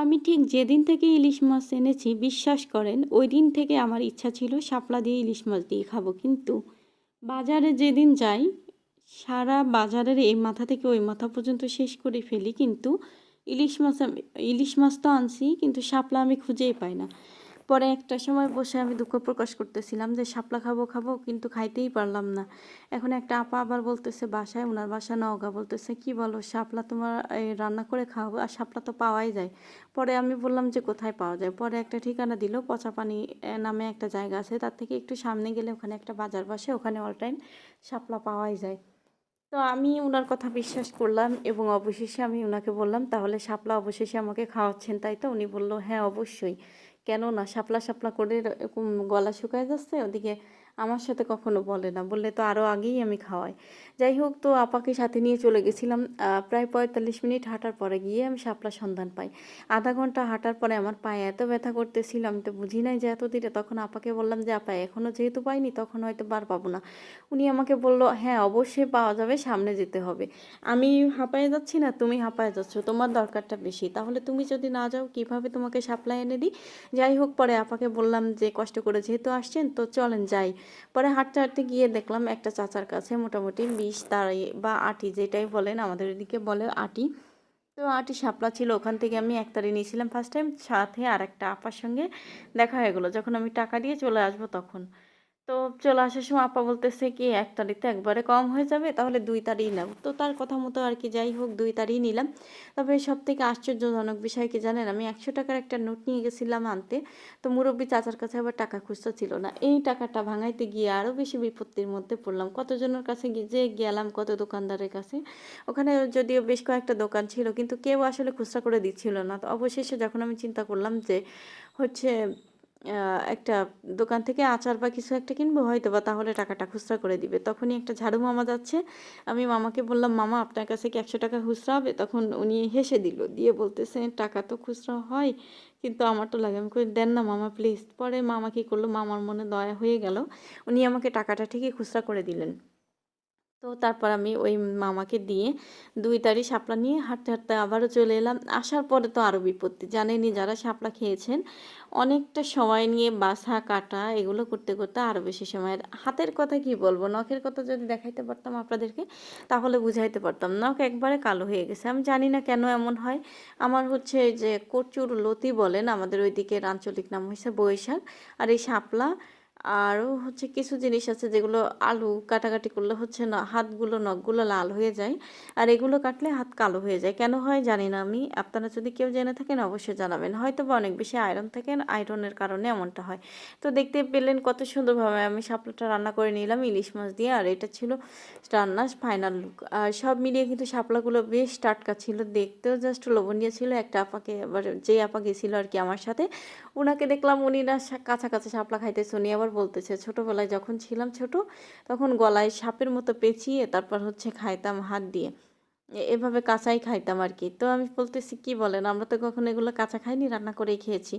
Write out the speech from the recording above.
আমি ঠিক যেদিন থেকে ইলিশ মাছ এনেছি, বিশ্বাস করেন, ওই দিন থেকে আমার ইচ্ছা ছিল শাপলা দিয়ে ইলিশ মাছ দিয়ে খাব। কিন্তু বাজারে যেদিন যাই, সারা বাজারের এই মাথা থেকে ওই মাথা পর্যন্ত শেষ করে ফেলি। কিন্তু ইলিশ মাছ ইলিশ মাছ তো আনছি, কিন্তু শাপলা আমি খুঁজেই পাই না। পরে একটা সময় বসে আমি দুঃখ প্রকাশ করতেছিলাম যে, শাপলা খাব খাব, কিন্তু খাইতেই পারলাম না। এখন একটা আপা আবার বলতেছে বাসায় ওনার বাসা নওগা, বলতেছে, কি বলো, শাপলা তোমার রান্না করে খাওয়াবো? আর শাপলা তো পাওয়াই যায়। পরে আমি বললাম যে, কোথায় পাওয়া যায়? পরে একটা ঠিকানা দিল, পচা পানি নামে একটা জায়গা আছে। তার থেকে একটু সামনে গেলে ওখানে একটা বাজার বসে, ওখানে অল টাইম শাপলা পাওয়াই যায়। তো আমি ওনার কথা বিশ্বাস করলাম এবং অবশেষে আমি ওনাকে বললাম, তাহলে শাপলা অবশেষে আমাকে খাওয়াচ্ছেন, তাই তো? উনি বলল হ্যাঁ অবশ্যই। কেন না শাপলা শাপলা করে এরকম গলা শুকায় যাচ্ছে? ওদিকে আমার সাথে কখনো বলে না। বললে তো আরও আগেই আমি খাওয়াই। যাই হোক, তো আপাকে সাথে নিয়ে চলে গেছিলাম। প্রায় পঁয়তাল্লিশ মিনিট হাঁটার পরে গিয়ে আমি শাপলা সন্ধান পাই। আধা ঘণ্টা হাঁটার পরে আমার পায়ে এত ব্যথা করতেছিল, আমি তো বুঝি নাই যে এত দিনে তখন আপাকে বললাম যে, আপা এখনও যেহেতু পাইনি, তখন হয়তো বার পাবো না। উনি আমাকে বলল হ্যাঁ অবশ্যই পাওয়া যাবে, সামনে যেতে হবে। আমি হাঁপায়ে যাচ্ছি না, তুমি হাঁপায়ে যাচ্ছ, তোমার দরকারটা বেশি। তাহলে তুমি যদি না যাও, কীভাবে তোমাকে সাপ্লাই এনে দিই? যাই হোক, পরে আপাকে বললাম যে কষ্ট করে যেহেতু আসছেন, তো চলেন যাই। পরে হাঁটতে হাঁটতে গিয়ে দেখলাম একটা চাচার কাছে মোটামুটি বিষ তাড়াই বা আটি যেটাই বলেন, আমাদের এদিকে বলে আটি। তো আটি শাপলা ছিল, ওখান থেকে আমি এক তারি নিয়েছিলাম ফার্স্ট টাইম সাথে আর একটা আপার সঙ্গে দেখা হয়ে গেলো। যখন আমি টাকা দিয়ে চলে আসব তখন। তো চলে আসার সময় আপা বলতেছে কি, এক তারিখ তো একবারে কম হয়ে যাবে, তাহলে দুই তারিখ নাও। তো তার কথা মতো আর কি, যাই হোক, দুই তারিখ নিলাম। তবে সব থেকে আশ্চর্যজনক বিষয় কি জানেন, আমি একশো টাকার একটা নোট নিয়ে গেছিলাম আনতে। তো মুরব্বী চাচার কাছে আবার টাকা খুচরা ছিল না। এই টাকাটা ভাঙাইতে গিয়ে আরও বেশি বিপত্তির মধ্যে পড়লাম। কতজনের কাছে যে গেলাম, কত দোকানদারের কাছে, ওখানে যদিও বেশ কয়েকটা দোকান ছিল, কিন্তু কেউ আসলে খুচরা করে দিচ্ছিল না। তো অবশেষে যখন আমি চিন্তা করলাম যে, হচ্ছে একটা দোকান থেকে আচার বা কিছু একটা কিনবো হয়তো বা তাহলে টাকাটা খুচরা করে দিবে। তখনই একটা ঝাড়ু মামা যাচ্ছে। আমি মামাকে বললাম, মামা, আপনার কাছে কি একশো টাকা খুচরা হবে? তখন উনি হেসে দিল, দিয়ে বলতেছে, টাকা তো খুচরা হয়, কিন্তু আমার তো লাগে। আমি দেন না মামা প্লিজ পরে মামা কী করল, মামার মনে দয়া হয়ে গেল। উনি আমাকে টাকাটা ঠিকই খুচরা করে দিলেন। তো তারপর আমি ওই মামাকে দিয়ে দুই তারি শাপলা নিয়ে হাঁটতে হাঁটতে আবারও চলে এলাম। আসার পরে তো আরও বিপত্তি। জানেনই যারা শাপলা খেয়েছেন, অনেকটা সময় নিয়ে বাসা কাটা এগুলো করতে করতে আরও বেশি সময়ের হাতের কথা কি বলব? নখের কথা যদি দেখাইতে পারতাম আপনাদেরকে, তাহলে বুঝাইতে পারতাম। নখ একবারে কালো হয়ে গেছে। আমি জানি না কেন এমন হয়। আমার হচ্ছে যে কচুর লতি বলেন, আমাদের ওইদিকে আঞ্চলিক নাম হয়েছে বৈশাখ। আর এই শাপলা আরও হচ্ছে কিছু জিনিস আছে যেগুলো আলু কাটাকাটি করলে হচ্ছে না, হাতগুলো নখগুলো লাল হয়ে যায়। আর এগুলো কাটলে হাত কালো হয়ে যায়। কেন হয় জানি না আমি। আপনারা যদি কেউ জেনে থাকেন অবশ্যই জানাবেন। হয়তো বা অনেক বেশি আয়রন থাকেন আয়রনের কারণে এমনটা হয়। তো দেখতে পেলেন কত সুন্দরভাবে আমি শাপলাটা রান্না করে নিলাম, ইলিশ মাছ দিয়ে, আর এটা ছিল রান্নার ফাইনাল লুক আর সব মিলিয়ে কিন্তু শাপলাগুলো বেশ টাটকা ছিল। দেখতেও জাস্ট লোভনীয় ছিল। একটা আপাকে আবার যে আপা গেছিল আর কি আমার সাথে ওনাকে দেখলাম উনি না কাঁচা শাপলা খাইতেছে। উনি আবার বলতেছে, ছোটোবেলায় যখন ছিলাম ছোট, তখন গলায় সাপের মতো পেঁচিয়ে তারপর হচ্ছে খাইতাম হাত দিয়ে। এভাবে কাঁচাই খাইতাম আর কি তো আমি বলতেছি, কি বলেন? আমরা তো কখনো এগুলো কাঁচা খাইনি, রান্না করেই খেয়েছি।